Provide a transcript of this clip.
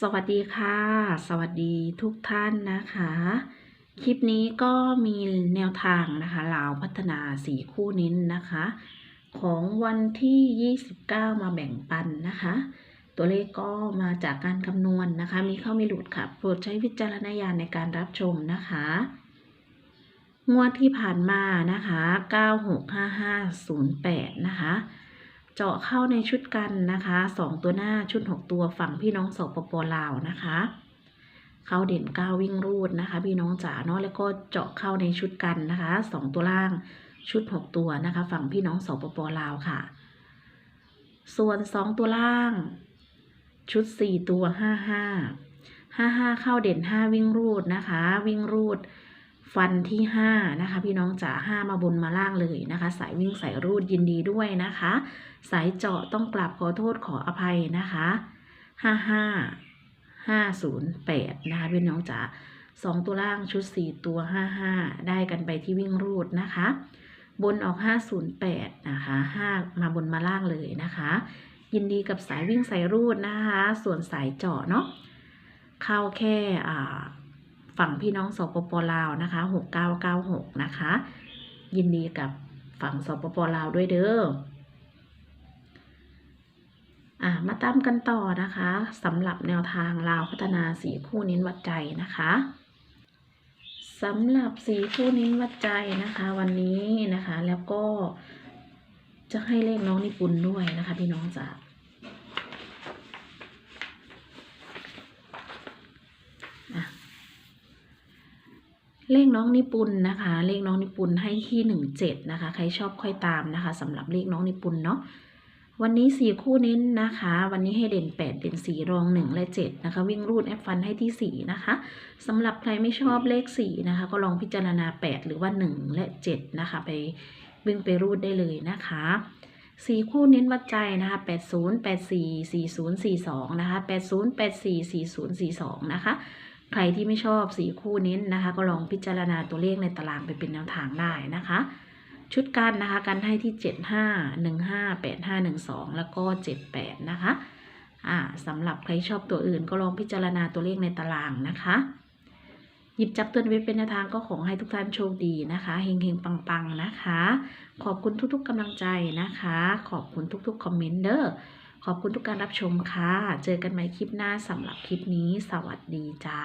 สวัสดีค่ะ สวัสดีทุกท่านนะคะ คลิปนี้ก็มีแนวทางนะคะลาวพัฒนาสีคู่นิ้นนะคะ ของวันที่ 29 มาแบ่งปันนะคะ ตัวเลขก็มาจากการคำนวณนะคะ มีเข้ามีหลุดค่ะ โปรดใช้วิจารณญาณในการรับชมนะคะงวดที่ผ่านมานะคะ 965508 นะคะ เจาะเข้าในชุดกันนะคะสองตัวหน้าชุดหกตัวฝั่งพี่น้องสปปลาวนะคะ เข้าเด่นก้าวิ่งรูดนะคะ พี่น้องจ๋าเนาะแล้วก็เจาะเข้าในชุดกันนะคะสองตัวล่างชุดหกตัวนะคะ ฝั่งพี่น้องสปปลาวค่ะ ส่วนสองตัวล่างชุดสี่ตัวห้าห้าห้าห้าเข้าเด่นห้าวิ่งรูดนะคะ วิ่งรูด ฟันที่ห้านะคะ พี่น้องจ๋าห้ามาบนมาล่างเลยนะคะ สายวิ่งสายรูดยินดีด้วยนะคะ สายเจาะต้องกลับขอโทษขออภัยนะคะห้าห้าห้าศูนย์แปดนะคะพี่น้องจ๋าสองตัวล่างชุดสี่ตัวห้าห้าได้กันไปที่วิ่งรูดนะคะ บนออกห้าศูนย์แปดนะคะห้ามาบนมาล่างเลยนะคะ ยินดีกับสายวิ่งสายรูดนะคะ ส่วนสายเจาะเนาะเข้าแค่อ่า ฝั่งพี่น้องสปปลาวนะคะ 6996 นะคะ ยินดีกับฝั่งสปปลาวด้วยเด้ออ่ามาตามกันต่อนะคะสำหรับแนวทางลาวพัฒนาสีคู่นิ้นวัดใจนะคะสำหรับสีคู่นิ้นวัดใจนะคะ วันนี้นะคะแล้วก็จะให้เลขน้องนิปุนด้วยนะคะ พี่น้องจ๋า เลขน้องนิปุนนะคะ เลขน้องนิปุนให้ที่หนึ่งเจ็ดนะคะ ใครชอบค่อยตามนะคะสำหรับเลขน้องนิปุนเนาะวันนี้สี่คู่เน้นนะคะ วันนี้ให้เด่นแปดเด่นสี่รองหนึ่งและเจ็ดนะคะ วิ่งรูดแอปฟันให้ที่สี่นะคะสำหรับใครไม่ชอบเลขสี่นะคะ ก็ลองพิจารณาแปดหรือว่าหนึ่งและเจ็ดนะคะ ไปวิ่งไปรูดได้เลยนะคะสี่คู่เน้นวัดใจนะคะแปดศูนย์แปดสี่สี่ศูนย์สี่สองนะคะแปดศูนย์แปดสี่สี่ศูนย์สี่สองนะคะ ใครที่ไม่ชอบสีคู่เน้นะคะ ก็ลองพิจารณาตัวเลขในตารางไปเป็นแนวทางได้นะคะ ชุดกันนะคะกันให้ที่ 7 5 1 5 8 5 1 2 แล้วก็ 78 นะคะอ่าสำหรับใครชอบตัวอื่นก็ลองพิจารณาตัวเลขในตารางนะคะ หยิบจับตัวไว้เป็นแนวทางก็ขอให้ทุกท่านโชคดีนะคะเฮงๆ ปังๆ นะคะ ขอบคุณทุกๆกำลังใจนะคะ ขอบคุณทุกๆคอมเมนต์เด้อ ขอบคุณทุกการรับชมค่ะ เจอกันใหม่คลิปหน้าสำหรับคลิปนี้ สวัสดีจ้า